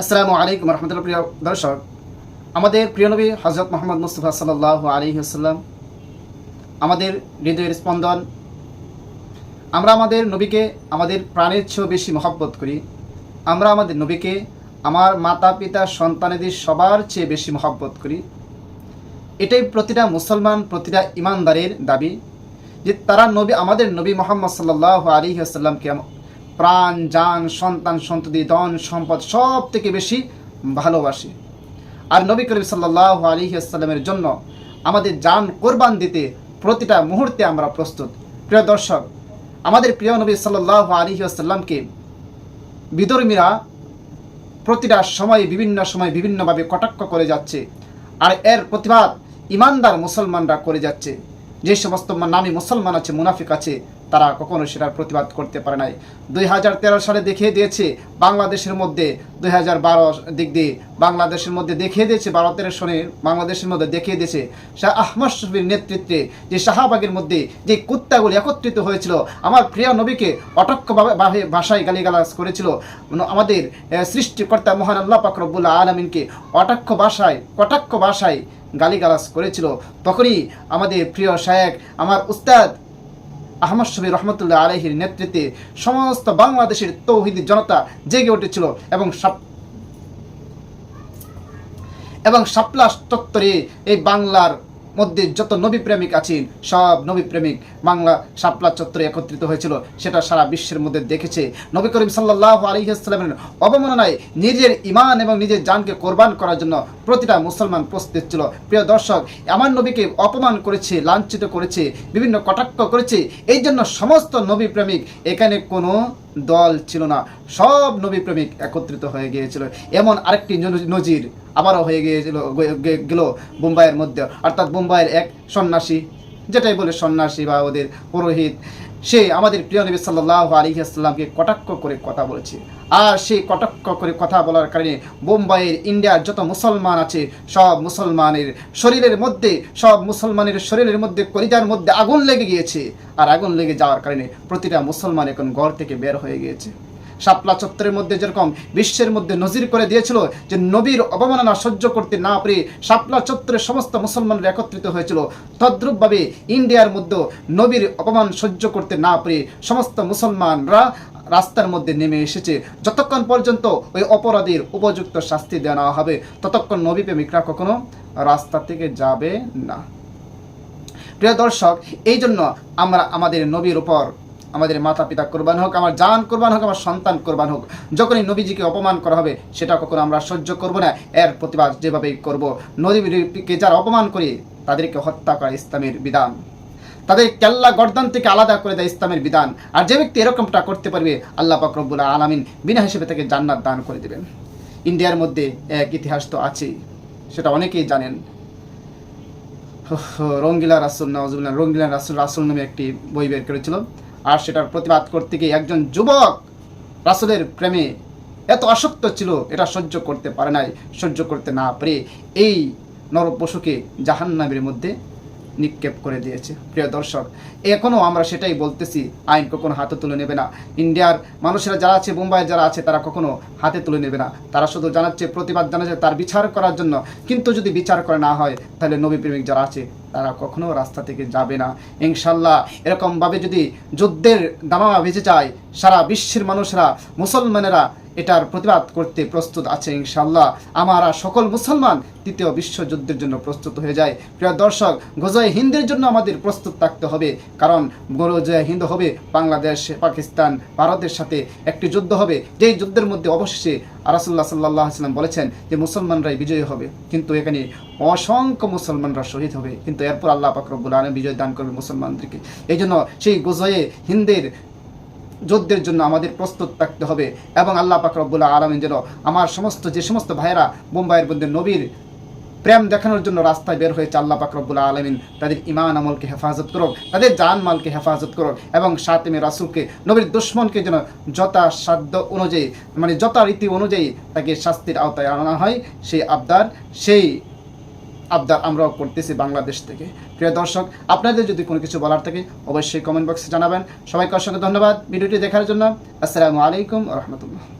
আসসালামু আলাইকুম রহমতুল্লাহ প্রিয় দর্শক। আমাদের প্রিয় নবী হজরত মোহাম্মদ মুস্তফা সাল্লাহ আলহিহাস্লাম আমাদের হৃদয়ের স্পন্দন। আমরা আমাদের নবীকে, আমাদের প্রাণের চেয়েও বেশি মহব্বত করি। আমরা আমাদের নবীকে, আমার মাতা পিতা সন্তানেদের সবার চেয়ে বেশি মহব্বত করি। এটাই প্রতিটা মুসলমান, প্রতিটা ইমানদারের দাবি। যে তারা নবী, আমাদের নবী মোহাম্মদ সাল্লাহ আলী আসাল্লামকে প্রাণ যান সন্তান, সন্ততি, ধন, সম্পদ সব থেকে বেশি ভালোবাসে। আর নবী করিম সাল্লাহ আলী আসাল্লামের জন্য আমাদের জান কোরবান দিতে প্রতিটা মুহূর্তে আমরা প্রস্তুত। প্রিয় দর্শক, আমাদের প্রিয় নবী সাল্লাহ আলী আসাল্লামকে বিধর্মীরা প্রতিটা সময়ে, বিভিন্ন সময়, বিভিন্নভাবে কটাক্ষ করে যাচ্ছে। আর এর প্রতিবাদ ইমানদার মুসলমানরা করে যাচ্ছে। যে সমস্ত নামী মুসলমান আছে মুনাফিক আছে তারা কখনো সেটার প্রতিবাদ করতে পারে নাই। দুই হাজার তেরো সালে দেখিয়ে দিয়েছে, বাংলাদেশের মধ্যে, দুই হাজার বারো দিক দিয়ে বাংলাদেশের মধ্যে দেখিয়ে দিয়েছে, বারো তেরো সনে বাংলাদেশের মধ্যে দেখিয়ে দিয়েছে। শাহ আহমদ শফির নেতৃত্বে যে শাহবাগের মধ্যে যে কুত্তাগুলি একত্রিত হয়েছিল, আমার প্রিয় নবীকে অটক্যভাবে ভাবে ভাষায় গালিগালাজ করেছিল। আমাদের সৃষ্টিকর্তা মহান আল্লাহ পাকরবুল্লাহ আলমিনকে অটাক্ষ ভাষায়, কটাক্ষ ভাষায় গালিগালাজ করেছিল। তখনই আমাদের প্রিয় শায়েক আমার উস্তাদ আহমদ শফি রহমতুল্লাহ আলহির নেতৃত্বে সমস্ত বাংলাদেশের তৌহিদি জনতা জেগে উঠেছিল এবং এবং সাপ্লাস চত্বরে এই বাংলার মধ্যে যত নবী প্রেমিক আছেন, সব নবী প্রেমিক বাংলা শাপলা চত্বরে একত্রিত হয়েছিল। সেটা সারা বিশ্বের মধ্যে দেখেছে। নবী করিম সাল্লাহ আলহিহাস্লামের অবমাননায় নিজের ইমান এবং নিজের জানকে কোরবান করার জন্য প্রতিটা মুসলমান প্রস্তুত ছিল। প্রিয় দর্শক আমার নবীকে অপমান করেছে, লাঞ্ছিত করেছে, বিভিন্ন কটাক্ষ করেছে। এই জন্য সমস্ত নবী প্রেমিক এখানে কোনো দল ছিল না, সব নবী প্রেমিক একত্রিত হয়ে গিয়েছিল। এমন আরেকটি নজির আবারও হয়ে গিয়েছিল গেল বোম্বাইয়ের মধ্যে। অর্থাৎ বোম্বাইয়ের এক সন্ন্যাসী, যেটাই বলে সন্ন্যাসী বা ওদের পুরোহিত সে আমাদের প্রিয় নবী সাল্লাহ আলিহাস্লামকে কটাক্ষ করে কথা বলেছে। আর সেই কটাক্ষ করে কথা বলার কারণে বোম্বাইয়ের ইন্ডিয়ার যত মুসলমান আছে, সব মুসলমানের শরীরের মধ্যে, সব মুসলমানের শরীরের মধ্যে, কলিজার মধ্যে আগুন লেগে গিয়েছে। আর আগুন লেগে যাওয়ার কারণে প্রতিটা মুসলমান এখন ঘর থেকে বের হয়ে গিয়েছে। শাপলা চত্বরের মধ্যে যেরকম বিশ্বের মধ্যে নজির করে দিয়েছিল যে নবীর অবমাননা সহ্য করতে না পেরে শাপলা চত্বরের সমস্ত মুসলমানরা একত্রিত হয়েছিল, তদ্রুপভাবে ইন্ডিয়ার মধ্যে নবীর অপমান সহ্য করতে না পেরে সমস্ত মুসলমানরা রাস্তার মধ্যে নেমে এসেছে। যতক্ষণ পর্যন্ত ওই অপরাধীর উপযুক্ত শাস্তি দেওয়া হবে, ততক্ষণ নবী প্রেমিকরা কখনো রাস্তা থেকে যাবে না। প্রিয় দর্শক এই জন্য আমরা আমাদের নবীর উপর আমাদের মাতা পিতা কোরবান হোক, আমার জান কোরবান হোক, আমার সন্তান কোরবান হোক, যখনই নবীজিকে অপমান করা হবে, সেটা কখনো আমরা সহ্য করব না। এর প্রতিবাদ যেভাবেই করব নবীকে যারা অপমান করে, তাদেরকে হত্যা করা ইসলামের বিধান। তাদের কেল্লা গর্দান থেকে আলাদা করে দেয় ইসলামের বিধান। আর যে ব্যক্তি এরকমটা করতে পারবে, আল্লাহ পাকরবুল্লাহ আলামিন বিনা হিসেবে তাকে জান্নাত দান করে দেবেন। ইন্ডিয়ার মধ্যে এক ইতিহাস তো আছেই, সেটা অনেকেই জানেন। রঙ্গিলা রাসুল নওয়াজুল্লাহ রঙ্গিলা রাসুল রাসুল নামে একটি বই বের করেছিল। আর সেটার প্রতিবাদ করতে গিয়ে একজন যুবক রাসুলের প্রেমে এত আসক্ত ছিল, এটা সহ্য করতে পারে নাই, সহ্য করতে না পারে এই নরপশুকে জাহান্নামের মধ্যে নিক্ষেপ করে দিয়েছে, প্রিয় দর্শক। এখনও আমরা সেটাই বলতেছি, আইন কখনো হাতে তুলে নেবে না। ইন্ডিয়ার মানুষেরা যারা আছে মুম্বাইয়ে যারা আছে, তারা কখনো হাতে তুলে নেবে না। তারা শুধু জানাচ্ছে, প্রতিবাদ জানাচ্ছে তার বিচার করার জন্য। কিন্তু যদি বিচার করে না হয়, তাহলে নবী প্রেমিক যারা আছে, তারা কখনো রাস্তা থেকে যাবে না। ইনশাল্লাহ এরকমভাবে যদি যুদ্ধের দামামা ভেজে যায়, সারা বিশ্বের মানুষরা, মুসলমানেরা এটার প্রতিবাদ করতে প্রস্তুত আছে ইনশাল্লাহ আমরা সকল মুসলমান তৃতীয় বিশ্বযুদ্ধের জন্য প্রস্তুত হয়ে যায় প্রিয় দর্শক গজয় হিন্দের জন্য আমাদের প্রস্তুত থাকতে হবে। কারণ গরজয় হিন্দ হবে বাংলাদেশ, পাকিস্তান, ভারতের সাথে একটি যুদ্ধ হবে। যেই যুদ্ধের মধ্যে অবশেষে আরাসুল্লাহ সাল্লাহ সাল্লাম বলেছেন যে মুসলমানরাই বিজয়ী হবে। কিন্তু এখানে অসংখ্য মুসলমানরা শহীদ হবে। কিন্তু এরপর আল্লাহ পাকরবুল আলম বিজয় দান করবে মুসলমানদেরকে। এই জন্য সেই গজয়ে হিন্দের যুদ্ধের জন্য আমাদের প্রস্তুত থাকতে হবে এবং আল্লাহ পাক রব্বুল্লাহ আলমিন যেন আমার সমস্ত, যে সমস্ত ভাইয়েরা মুম্বাইয়ের মধ্যে নবীর প্রেম দেখানোর জন্য রাস্তায় বের হয়েছে, আল্লাহ পাক রব্বুল্লাহ আলমিন তাদের ইমান আমলকে হেফাজত করুক, তাদের জান মালকে হেফাজত করুক এবং সাতেমে রাসুলকে, নবীর দুশ্মনকে যেন যথাসাধ্য অনুযায়ী মানে যথারীতি অনুযায়ী তাকে শাস্তির আওতায় আনা হয়। সেই আবদার, সেই আবদার আমরাও করতেছি বাংলাদেশ থেকে। প্রিয় দর্শক, আপনাদের যদি কোনো কিছু বলার থাকে, অবশ্যই কমেন্ট বক্সে জানাবেন। সবাইকে অসংখ্য ধন্যবাদ ভিডিওটি দেখার জন্য। আসসালামু আলাইকুম রহমতুল্লাহ।